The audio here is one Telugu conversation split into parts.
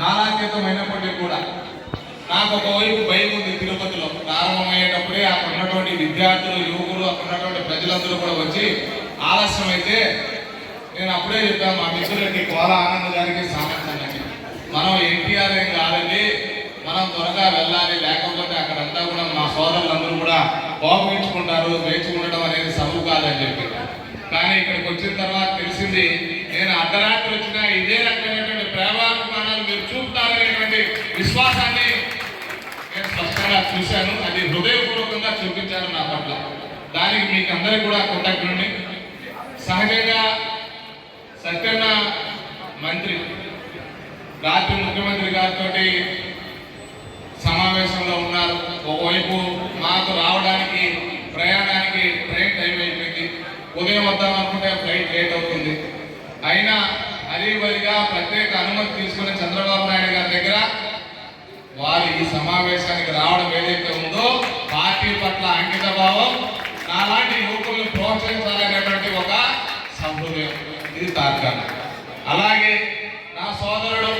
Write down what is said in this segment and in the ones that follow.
కాలాతీతమైనప్పటికీ కూడా నాకు ఒకవైపు భయం ఉంది తిరుపతిలో. ప్రారంభమయ్యేటప్పుడే అక్కడ ఉన్నటువంటి విద్యార్థులు యువకులు అక్కడ ఉన్నటువంటి ప్రజలందరూ కూడా వచ్చి ఆలస్యం అయితే నేను అప్పుడే చెప్పాను మా మిత్రులకి కోల ఆనంద్ గారికి సామర్థ్యానికి మనం ఎన్టీఆర్ ఏం కాదండి మనం త్వరగా వెళ్ళాలి లేకపోతే అక్కడంతా కూడా మా సోదరులందరూ కూడా కోపగించుకుంటారు వేచి ఉండడం అనేది సబు కాదని చెప్పి. కానీ ఇక్కడికి వచ్చిన తర్వాత తెలిసింది నేను అర్ధరాత్రి వచ్చినా ఇదే రకమైన నాకు చూశాను అది హృదయపూర్వకంగా చూపించారు నా పట్ల. దానికి మీకు అందరికీ కూడా కృతజ్ఞుడిని సహజంగా సత్యన్న మంత్రి రాత్రి ముఖ్యమంత్రి గారితో సమావేశంలో ఉన్నారు. ఒకవైపు మాకు రావడానికి ప్రయాణానికి ట్రైన్ టైం అయిపోయింది. ఉదయం వద్దాం అనుకుంటే ఫ్లైట్ లేట్ అవుతుంది. అయినా అదేవిధంగా ప్రత్యేక అనుమతి తీసుకున్న చంద్రబాబు నాయుడు గారి దగ్గర వారు ఈ సమావేశానికి రావడం ఏదైతే ఉందో పార్టీ పట్ల అంకిత భావం నాలాంటి యువకులను ప్రోత్సహించాలనేటువంటి ఒక సంహృదయం ఇది తార్కాణం అలాగే నా సోదరుడు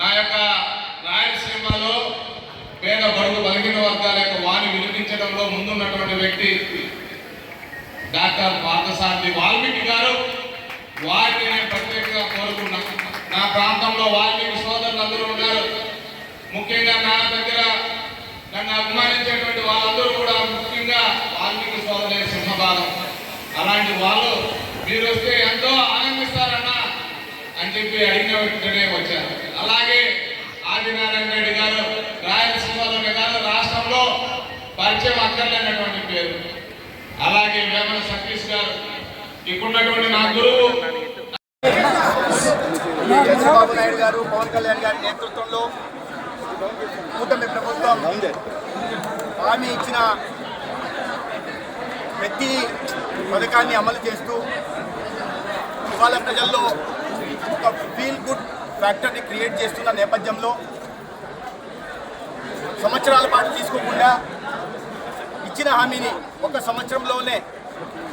నా యొక్క రాయలసీమలో పేద బడుగు బలిగిన వర్గాల యొక్క వాణి వినిపించడంలో ముందున్నటువంటి వ్యక్తి డాక్టర్ పార్థసారథి వాల్మీకి గారు. వారిని నేను ప్రత్యేకంగా కోరుకున్నాను నా ప్రాంతంలో వాల్మీకి సోదరులు అందరూ ఉన్నారు. ముఖ్యంగా నా దగ్గర నన్ను అభిమానించేటువంటి వాళ్ళందరూ కూడా ముఖ్యంగా వాల్మీకి సోదరి సింహభాగం. అలాంటి వాళ్ళు మీరు వస్తే ఎంతో ఆనందిస్తారన్నా అని చెప్పి అడిగిన వ్యక్తినే వచ్చారు. అలాగే ఆదినారాయణ రెడ్డి గారు రాయలసీమలోనే కాదు రాష్ట్రంలో పరిచయం అక్కర్లేనటువంటి పేరు. అలాగే వేమన సతీష్ గారు ఇక్కడున్నటువంటి నా గురువు. చంద్రబాబు నాయుడు గారు పవన్ కళ్యాణ్ గారి నేతృత్వంలో కూటమి ప్రభుత్వం హామీ ఇచ్చిన ప్రతి పథకాన్ని అమలు చేస్తూ ఇవాళ ప్రజల్లో ఒక ఫీల్ గుడ్ ఫ్యాక్టర్ని క్రియేట్ చేస్తున్న నేపథ్యంలో సంవత్సరాల పాటు తీసుకోకుండా ఇచ్చిన హామీని ఒక సంవత్సరంలోనే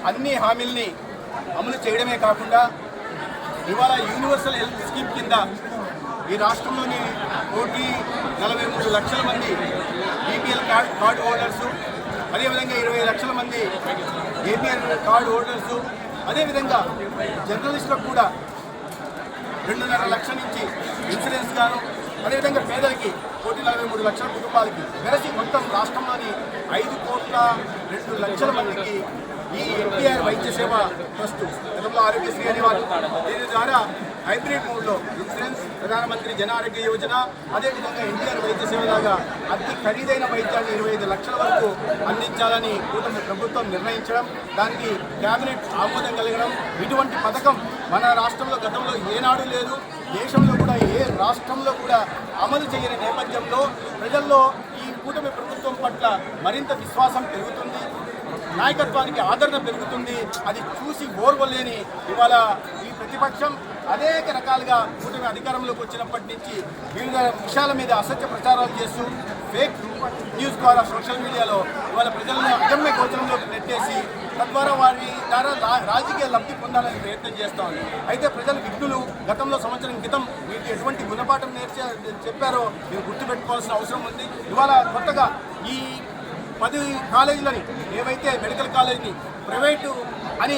అన్ని హామీల్ని అమలు చేయడమే కాకుండా ఇవాళ యూనివర్సల్ హెల్త్ స్కీమ్ కింద ఈ రాష్ట్రంలోని కోటి నలభై మూడు లక్షల మంది బీపీఎల్ కార్డ్ కార్డు హోల్డర్స్ అదేవిధంగా ఇరవై లక్షల మంది ఏపీఎల్ కార్డు హోల్డర్స్ అదేవిధంగా జర్నలిస్టులకు కూడా రెండున్నర లక్షల నుంచి ఇన్సూరెన్స్ గాను అదేవిధంగా పేదలకి కోటి నలభై మూడు లక్షల కుటుంబాలకి వెరసి మొత్తం రాష్ట్రంలోని ఐదు కోట్ల రెండు లక్షల మందికి ఈ ఎన్టీఆర్ వైద్య సేవ ట్రస్ట్ గతంలో ఆరోగ్యశ్రీ అనేవారు దీని ద్వారా హైబ్రిడ్ మోడ్లో. ఇన్సూరెన్స్ ప్రధానమంత్రి జన ఆరోగ్య యోజన అదేవిధంగా ఎన్టీఆర్ వైద్య సేవ లాగా అతి ఖరీదైన వైద్యాన్ని ఇరవై ఐదు లక్షల వరకు అందించాలని కూటమి ప్రభుత్వం నిర్ణయించడం దానికి కేబినెట్ ఆమోదం కలగడం ఇటువంటి పథకం మన రాష్ట్రంలో గతంలో ఏనాడు లేదు. దేశంలో కూడా ఏ రాష్ట్రంలో కూడా అమలు చేయని నేపథ్యంలో ప్రజల్లో ఈ కూటమి ప్రభుత్వం పట్ల మరింత విశ్వాసం పెరుగుతుంది. నాయకత్వానికి ఆదరణ పెరుగుతుంది. అది చూసి ఓర్వలేని ఇవాళ ఈ ప్రతిపక్షం అనేక రకాలుగా కూటమి అధికారంలోకి వచ్చినప్పటి నుంచి వివిధ విషయాల మీద అసత్య ప్రచారాలు చేస్తూ ఫేక్ న్యూస్ ద్వారా సోషల్ మీడియాలో ఇవాళ ప్రజలను అగమ్య గోచరంలోకి నెట్టేసి తద్వారా వారి ద్వారా రా- రాజకీయ లబ్ధి పొందాలని ప్రయత్నం చేస్తా ఉంది. అయితే ప్రజలు విఘ్నులు. గతంలో సంవత్సరం క్రితం మీకు ఎటువంటి గుణపాఠం నేర్చే చెప్పారో మీరు గుర్తుపెట్టుకోవాల్సిన అవసరం ఉంది. ఇవాళ కొత్తగా ఈ పది కాలేజీలని ఏవైతే మెడికల్ కాలేజీని ప్రైవేటు అని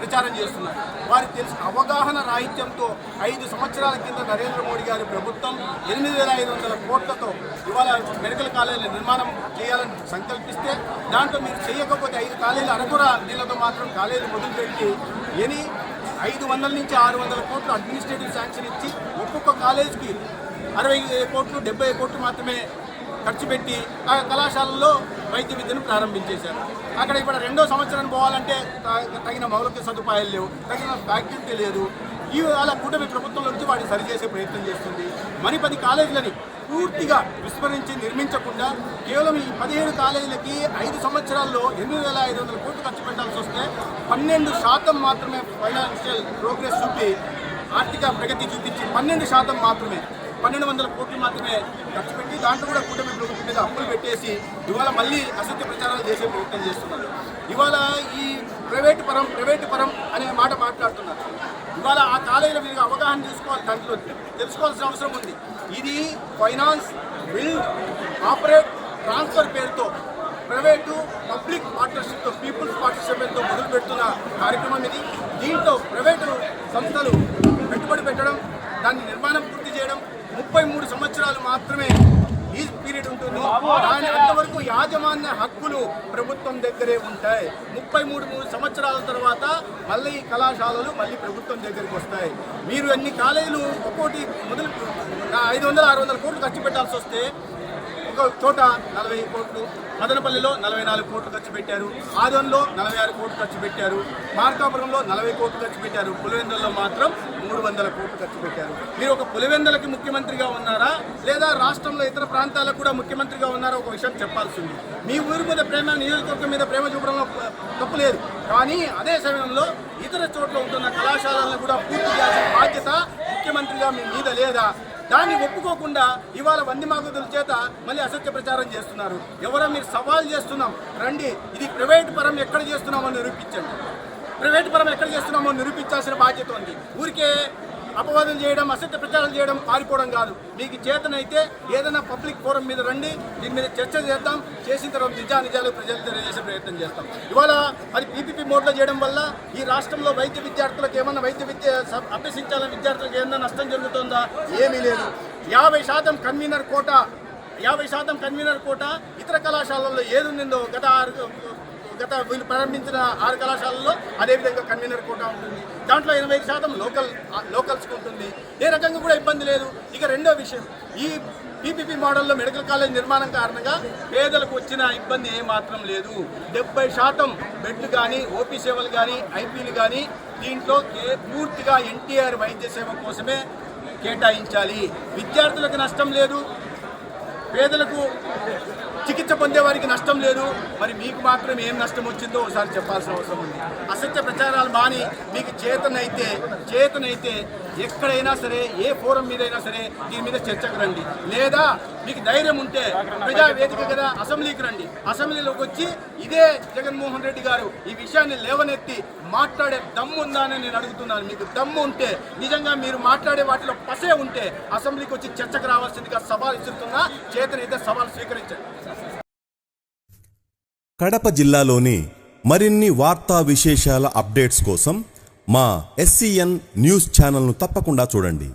ప్రచారం చేస్తున్నారు. వారికి తెలిసిన అవగాహన రాహిత్యంతో ఐదు సంవత్సరాల కింద నరేంద్ర మోడీ గారి ప్రభుత్వం ఎనిమిది వేల ఐదు వందల కోట్లతో ఇవాళ మెడికల్ కాలేజీల నిర్మాణం చేయాలని సంకల్పిస్తే దాంట్లో మీరు చేయకపోతే ఐదు కాలేజీలు అరకుర నీళ్ళతో మాత్రం కాలేజీలు మొదలుపెట్టి ఎని ఐదు వందల నుంచి ఆరు వందల కోట్లు అడ్మినిస్ట్రేటివ్ శాంక్షన్ ఇచ్చి ఒక్కొక్క కాలేజీకి అరవై కోట్లు డెబ్బై కోట్లు మాత్రమే ఖర్చు పెట్టి ఆ కళాశాలలో వైద్య విద్యను ప్రారంభించేశారు. అక్కడ ఇప్పుడు రెండో సంవత్సరం పోవాలంటే తగిన మౌలిక సదుపాయాలు లేవు తగిన ఫ్యాకల్టీ లేదు. ఇవాళ కూటమి ప్రభుత్వంలో నుంచి వాటిని సరిచేసే ప్రయత్నం చేస్తుంది. మరి పది కాలేజీలని పూర్తిగా విస్మరించి నిర్మించకుండా కేవలం ఈ పదిహేడు కాలేజీలకి ఐదు సంవత్సరాల్లో ఎనిమిది వేల ఐదు వందల కోట్లు ఖర్చు పెట్టాల్సి వస్తే పన్నెండు శాతం మాత్రమే ఫైనాన్షియల్ ప్రోగ్రెస్ చూపి ఆర్థిక ప్రగతి చూపించి పన్నెండు శాతం మాత్రమే పన్నెండు వందల కోట్లు మాత్రమే ఖర్చు పెట్టి దాంట్లో కూడా కూటమి ప్రభుత్వం మీద అప్పులు పెట్టేసి ఇవాళ మళ్ళీ అసత్య ప్రచారాలు చేసే ప్రయత్నం చేస్తున్నారు. ఇవాళ ఈ ప్రైవేటు పరం ప్రైవేటు పరం అనే మాట మాట్లాడుతున్నారు. ఇవాళ ఆ కాలేజీల మీద అవగాహన తీసుకోవాలి దాంట్లో తెలుసుకోవాల్సిన అవసరం ఉంది. ఇది ఫైనాన్స్ బిల్డ్ ఆపరేట్ ట్రాన్స్ఫర్ పేరుతో ప్రైవేటు పబ్లిక్ పార్ట్నర్షిప్తో పీపుల్స్ పార్ట్నర్షిప్తో మొదలు పెడుతున్న కార్యక్రమం ఇది. దీంట్లో ప్రైవేటు సంస్థలు పెట్టుబడి పెట్టడం దాన్ని నిర్మాణం పూర్తి చేయడం ముప్పై మూడు సంవత్సరాలు మాత్రమే ఈ పీరియడ్ ఉంటుంది. దాని అంతవరకు యాజమాన్య హక్కులు ప్రభుత్వం దగ్గరే ఉంటాయి. ముప్పై మూడు మూడు సంవత్సరాల తర్వాత మళ్ళీ ఈ కళాశాలలు మళ్ళీ ప్రభుత్వం దగ్గరికి వస్తాయి. మీరు అన్ని కాలేజీలు ఒక్కోటి మొదలు ఐదు వందల ఆరు వందల కోట్లు ఖర్చు పెట్టాల్సి వస్తే ఒక చోట నలభై కోట్లు మదనపల్లిలో నలభై నాలుగు కోట్లు ఖర్చు పెట్టారు ఆదంలో నలభై ఆరు కోట్లు ఖర్చు పెట్టారు మార్కాపురంలో నలభై కోట్లు ఖర్చు పెట్టారు పులివెందులలో మాత్రం మూడు వందల కోట్లు ఖర్చు పెట్టారు. మీరు ఒక పులివెందులకి ముఖ్యమంత్రిగా ఉన్నారా? లేదా రాష్ట్రంలో ఇతర ప్రాంతాలకు కూడా ముఖ్యమంత్రిగా ఉన్నారా? ఒక విషయం చెప్పాల్సి ఉంది మీ ఊరి మీద ప్రేమ నియోజకవర్గం మీద ప్రేమ చూపడంలో తప్పు లేదు. కానీ అదే సమయంలో ఇతర చోట్ల ఉంటున్న కళాశాలలను కూడా పూర్తి చేయాల్సిన బాధ్యత ముఖ్యమంత్రిగా మీ మీద లేదా? దాన్ని ఒప్పుకోకుండా ఇవాళ వంది మాగుదుల చేత మళ్ళీ అసత్య ప్రచారం చేస్తున్నారు. ఎవరో మీరు సవాల్ చేస్తున్నాం. రండి ఇది ప్రైవేట్ పరం ఎక్కడ చేస్తున్నామో నిరూపించండి. ప్రైవేట్ పరం ఎక్కడ చేస్తున్నామో నిరూపించాల్సిన బాధ్యత ఉంది. ఊరికే అపవాదం చేయడం అసత్య ప్రచారం చేయడం పారిపోవడం కాదు. మీకు చేతనైతే ఏదైనా పబ్లిక్ ఫోరం మీద రండి దీని మీద చర్చ చేద్దాం చేసిన తర్వాత నిజా నిజాలు ప్రజలు తెలియజేసే ప్రయత్నం చేస్తాం. ఇవాళ అది పీపీపీ మోడ్లో చేయడం వల్ల ఈ రాష్ట్రంలో వైద్య విద్యార్థులకు ఏమన్నా వైద్య విద్య అభ్యసించాలని విద్యార్థులకు ఏమన్నా నష్టం జరుగుతుందా? ఏమీ లేదు. యాభై శాతం కన్వీనర్ కోట యాభై శాతం కన్వీనర్ కోట ఇతర కళాశాలల్లో ఏది ఉందో గత ఆరు గత వీళ్ళు ప్రారంభించిన ఆరు కళాశాలల్లో అదేవిధంగా కన్వీనర్ కూడా ఉంటుంది. దాంట్లో ఎనభై శాతం లోకల్ లోకల్స్కి ఉంటుంది. ఏ రకంగా కూడా ఇబ్బంది లేదు. ఇక రెండో విషయం ఈ పీపీపీ మోడల్లో మెడికల్ కాలేజ్ నిర్మాణం కారణంగా పేదలకు వచ్చిన ఇబ్బంది ఏమాత్రం లేదు. డెబ్బై శాతం బెడ్లు కానీ ఓపీ సేవలు కానీ ఐపీలు కానీ దీంట్లో పూర్తిగా ఎన్టీఆర్ వైద్య సేవ కోసమే కేటాయించాలి. విద్యార్థులకు నష్టం లేదు. పేదలకు చికిత్స పొందే వారికి నష్టం లేదు. మరి మీకు మాత్రం ఏం నష్టం వచ్చిందో ఒకసారి చెప్పాల్సిన అవసరం ఉంది. అసత్య ప్రచారాలు మాని మీకు చేతనైతే చేతనైతే ఎక్కడైనా సరే ఏ ఫోరం మీదైనా సరే దీని మీద చర్చకు రండి. లేదా మీకు ధైర్యం ఉంటే ప్రజా వేదిక కదా అసెంబ్లీకి రండి. అసెంబ్లీలోకి వచ్చి ఇదే జగన్మోహన్ రెడ్డి గారు ఈ విషయాన్ని లేవనెత్తి మాట్లాడే దమ్ము ఉందా అని నేను అడుగుతున్నాను. మీకు దమ్ము ఉంటే నిజంగా మీరు మాట్లాడే వాటిలో పసే ఉంటే అసెంబ్లీకి వచ్చి చర్చకు రావాల్సిందిగా సవాల్ ఇస్తున్నా. చేతనైతే సవాల్ స్వీకరించండి. కడప జిల్లాలోని మరిన్ని వార్తా విశేషాల అప్డేట్స్ కోసం మా ఎస్సీఎన్ న్యూస్ ఛానల్ను తప్పకుండా చూడండి.